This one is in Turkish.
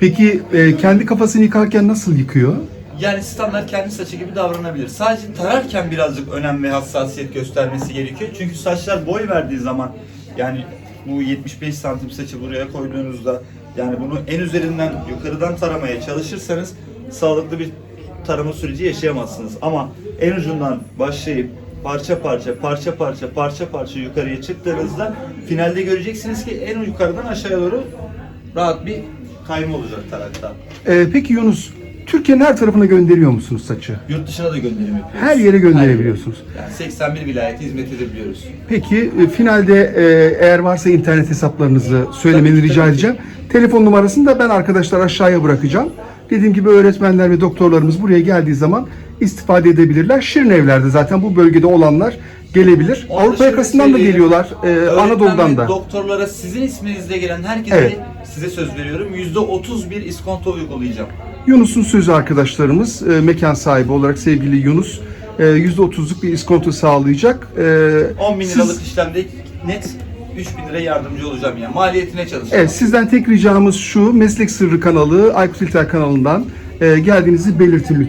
Peki e, kendi kafasını yıkarken nasıl yıkıyor? Yani standart kendi saçı gibi davranabilir. Sadece tararken birazcık önem ve hassasiyet göstermesi gerekiyor. Çünkü saçlar boy verdiği zaman yani bu 75 santim saçı buraya koyduğunuzda yani bunu en üzerinden yukarıdan taramaya çalışırsanız sağlıklı bir tarama süreci yaşayamazsınız. Ama en ucundan başlayıp parça parça parça parça parça parça yukarıya çıktığınızda finalde göreceksiniz ki en yukarıdan aşağıya doğru rahat bir kayma olacak tarakta. E, peki Yunus, Türkiye'nin her tarafına gönderiyor musunuz saçı? Yurt dışına da gönderim yapıyoruz. Her yere gönderebiliyorsunuz. Yani 81 vilayete hizmet edebiliyoruz. Peki e, finalde e, eğer varsa internet hesaplarınızı söylemeni Tabii rica tabii ki. edeceğim. Telefon numarasını da ben arkadaşlar aşağıya bırakacağım. Dediğim gibi öğretmenler ve doktorlarımız buraya geldiği zaman istifade edebilirler. Şirin evlerde zaten bu bölgede olanlar gelebilir. Onu da Avrupa yakasından da geliyorlar. e, Öğretmen Anadolu'dan da. doktorlara sizin isminizle gelen herkese Evet. size söz veriyorum. %30 bir iskonto uygulayacağım. Yunus'un sözü arkadaşlarımız e, mekan sahibi olarak sevgili Yunus e, %30'luk bir iskonto sağlayacak. E, 10 bin siz- liralık işlemde net 3 bin lira yardımcı olacağım yani. Maliyetine çalışacağım. Evet, sizden tek ricamız şu, Meslek Sırrı kanalı, Aykut İlter kanalından e, geldiğinizi belirtin lütfen.